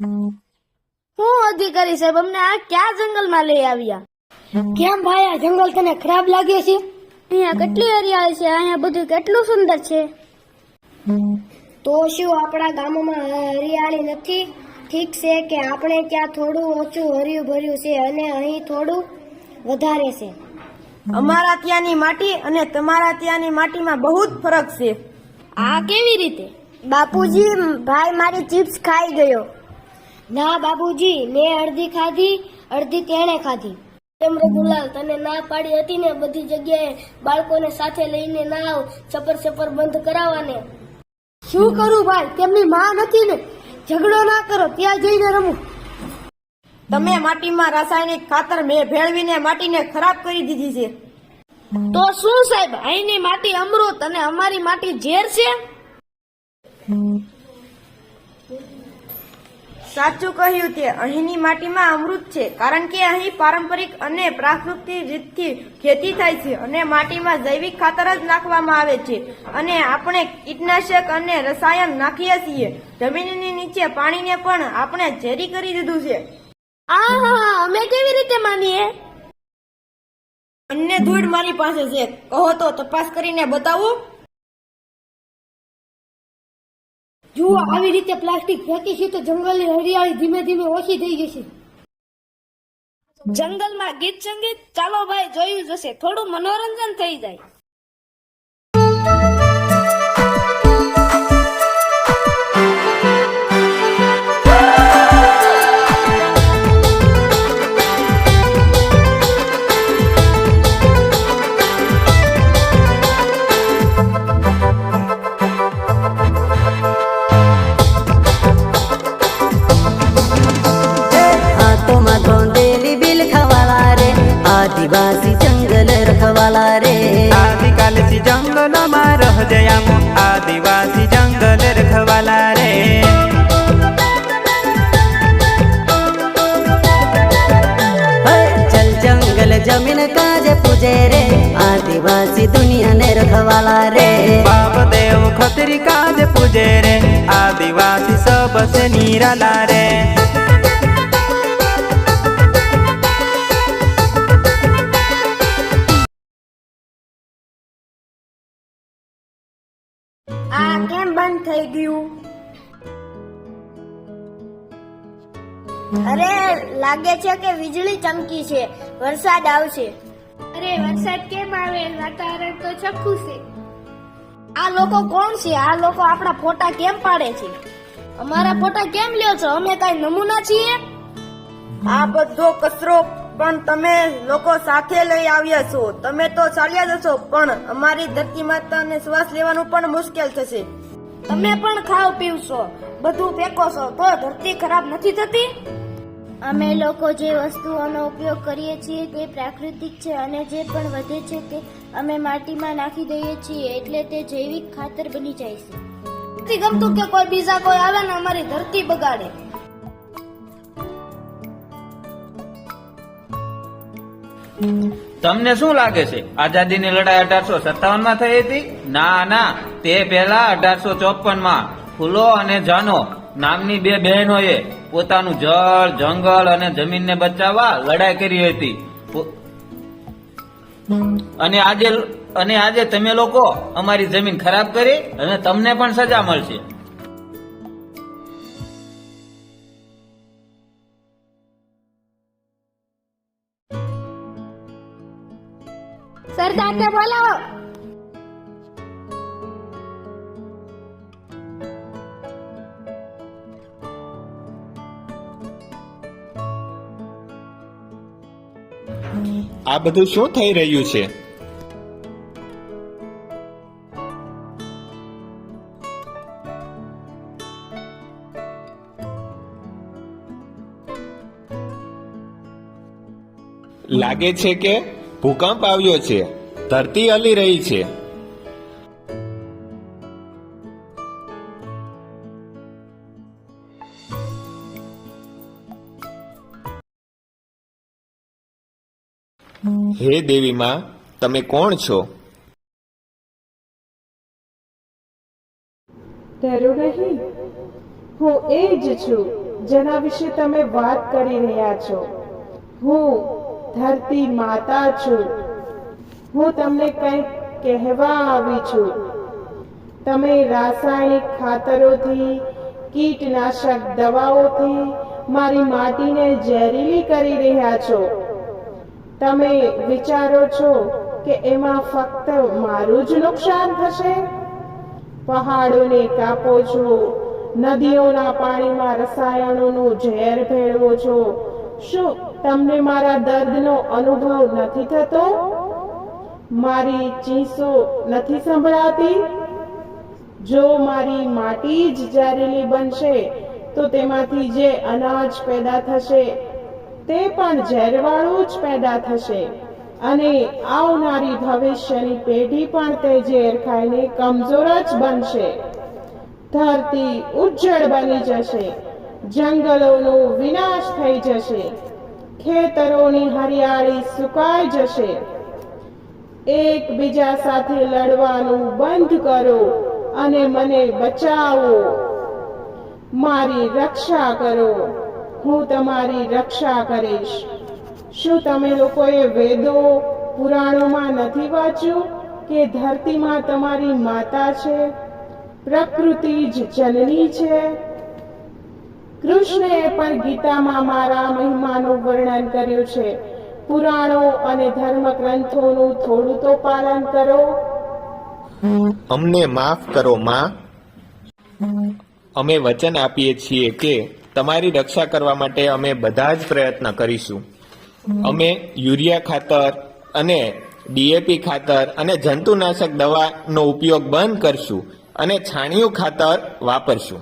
હું અધિકારી સાહેબ અમને આ ક્યાં જંગલમાં લઈ આવ્યા? કેમ ભાઈ આ જંગલ તને ખરાબ લાગે છે? અહીંયા કેટલી હરિયાળી છે અહીંયા બધું કેટલું સુંદર છે? તો શું આપણા ગામમાં હરિયાળી નથી? ઠીક છે કે આપણે ત્યાં થોડું ઓછું હર્યું ભર્યું છે અને અહીં થોડું વધારે છે. અમારા ત્યાંની માટી અને તમારા ત્યાંની માટીમાં બહુ જ ફરક છે. આ કેવી રીતે? બાપુજી ભાઈ મારી ચિપ્સ ખાઈ ગયો. ના બાબુજી મેં અડધી ખાધી અડધી તેણે ખાધી. એમ રઘુલાલ તને ના પાડી હતી ને બધી જગ્યાએ બાળકોને સાથે લઈને ના આવ ચપર ચપર બંધ કરાવવાને. શું કરું ભાઈ? તેમની માં નથી ને. ઝઘડો ના કરો ત્યાં જઈને રમું. તમે માટીમાં રાસાયણિક ખાતર મેં ભેળવીને માટીને ખરાબ કરી દીધી છે. તો શું સાહેબ? અહીંની માટી અમૃત અને અમારી માટી ઝેર છે? સાચું કહ્યું તે અહીંની માટીમાં અમૃત છે કારણ કે અહીં પારંપરિક અને પ્રાકૃતિક રીતથી ખેતી થાય છે અને માટીમાં જૈવિક ખાતર જ નાખવામાં આવે છે. અને આપણે કીટનાશક અને રસાયણ નાખીએ છીએ. જમીનની નીચે પાણીને પણ આપણે ઝેરી કરી દીધું છે. અમે કેવી રીતે માનીએ? અન્ય ધૂળ મારી પાસે છે. કહો તો તપાસ કરીને બતાવું. જુઓ, આવી રીતે પ્લાસ્ટિક ફેંકીશું તો જંગલની હરિયાળી ધીમે ધીમે ઓછી થઈ જશે. જંગલમાં ગીત સંગીત ચાલો ભાઈ, જોયું જશે થોડું મનોરંજન થઈ જાય. રહજયામો આદિવાસી જંગલ રખવાલા રે ચલ જંગલ જમીન કાજે પૂજે રે આદિવાસી દુનિયાને રખવાલા રે બાપ દેવ ખતરી કાજે પૂજે રે આદિવાસી સબસે નીરાલા રે કેમ થઈ ગયું. અરે લાગે છે કે વીજળી ચમકી છે. વરસાદ આવશે. અરે વરસાદ કેમ આવે? વાતાવરણ તો ચોખ્ખું છે. આ લોકો કોણ છે? આ લોકો આપણા ફોટા કેમ પાડે છે? અમારા ફોટા કેમ લ્યો છો? અમે કઈ નમૂના છીએ? આ બધો કચરો પણ તમે લોકો સાથે લઈ આવ્યા છો. તમે તો ચાલ્યા જશો પણ અમારી ધરતી માતાને શ્વાસ લેવાનું પણ મુશ્કેલ થશે. તમે પણ ખાવ પીવશો. બધું ફેંકો છો તો ધરતી ખરાબ નથી થતી? અમે લોકો જે વસ્તુઓનો ઉપયોગ કરીએ છીએ તે પ્રાકૃતિક છે અને જે પણ વધે છે તે અમે માટીમાં નાખી દઈએ છીએ એટલે તે જૈવિક ખાતર બની જાય છે. નથી ગમતું કે કોઈ બીજા કોઈ આવે ને અમારી ધરતી બગાડે. તમને શું લાગે છે? આઝાદીની લડાઈ અઢારસો સત્તાવનમાં થઈ હતી? ના ના. તે પહેલા અઢારસો ચોપનમાં ફૂલો અને જાનો નામની બે બહેનોએ પોતાનું જળ, જંગલ અને જમીનને બચાવવા લડાઈ કરી હતી. અને આજે અને આજે તમે લોકો અમારી જમીન ખરાબ કરી અને તમને પણ સજા મળશે. સરદારને બોલાવો. આ બધું શું થઈ રહ્યું છે? લાગે છે કે ભૂકંપ આવ્યો છે. ધરતી હલી રહી છે. હે દેવી માં, તમે કોણ છો? ડરો હું એ જ છું જેના વિશે તમે વાત કરી રહ્યા છો. હું ધરતી માતા છું. હું તમને કંઈક કહેવા આવી છું. તમે રાસાયણિક ખાતરોથી, કીટનાશક દવાઓથી મારી માટીને ઝેરીલી કરી રહ્યા છો. તમે વિચારો છો કે એમાં ફક્ત મારું જ નુકસાન થશે? પહાડોને કાપો છો, નદીઓના પાણીમાં રસાયણોનું ઝેર ભેળવો છો. શું તમને મારા દર્દનો અનુભવ નથી થતો? મારી ચીસો નથી સંભળાતી? જો મારી માટી જ જારેલી બનશે, તો તેમાંથી જે અનાજ પેદા થશે, તે પણ ઝેરવાળું જ પેદા થશે. અને આવનારી ભવિષ્યની પેઢી પણ તે ઝેર ખાઈને કમજોર જ બનશે. ધરતી ઉજ્જડ બની જશે. જંગલોનો વિનાશ થઈ જશે. ખેતરોની હરિયાળી સુકાઈ જશે. એકબીજા સાથે લડવાનું બંધ કરો અને મને બચાવો. મારી રક્ષા કરો. હું તમારી રક્ષા કરીશ. શું તમે લોકોએ વેદો પુરાણોમાં નથી વાંચ્યું કે ધરતીમાં તમારી માતા છે? પ્રકૃતિ જ જનની છે? કૃષ્ણએ પણ ગીતામાં મારા મહિમાનું વર્ણન કર્યું છે. પુરાણો અને ધર્મ ગ્રંથોનું થોડું તો પાલન કરો. અમને માફ કરો, માં. અમે વચન આપીએ છીએ કે તમારી રક્ષા કરવા માટે અમે બધા જ પ્રયત્ન કરીશું. અમે યુરિયા ખાતર અને ડીએપી ખાતર અને જંતુનાશક દવાનો ઉપયોગ બંધ કરશું અને છાણિયું ખાતર વાપરશું.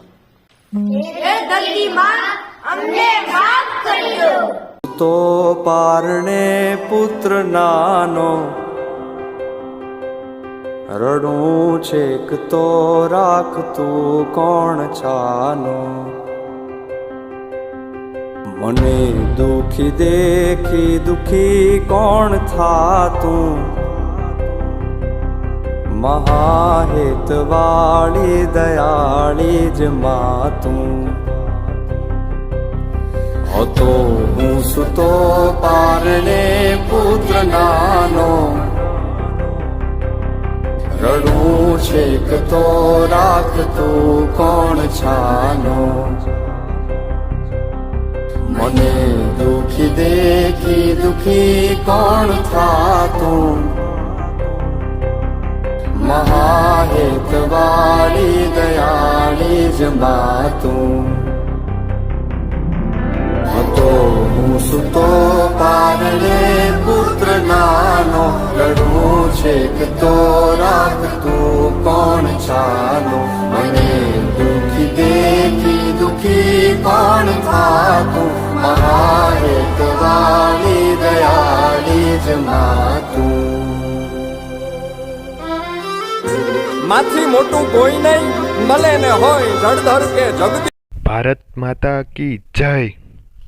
તો પારણે પુત્ર નાનો, રડું છેક તો રાખતું કોણ છાનો. મને દુખી દેખી દુખી કોણ થાતું? મહાહેતવાળી દયાળી જ માતું હતો હું સુતો પારણે પુત્ર નાનો રડું છેક તો રાખતું કોણ છાનો મને દુખી દેખી દુખી કોણ થાતું મહાહેતવાળી દયાળી જમા તું હતો હું સુતો પારણે પુત્ર નાનો રડવું છે કે તો રાખતું કોણ ચાલો મને દુખી દેખી દુખી કોણ થાતું મહાહેત વાળી દયાળી જ માથી મોટું કોઈ નહીં મળે ને હોય જળધર કે જગદી. ભારત માતા કી જય.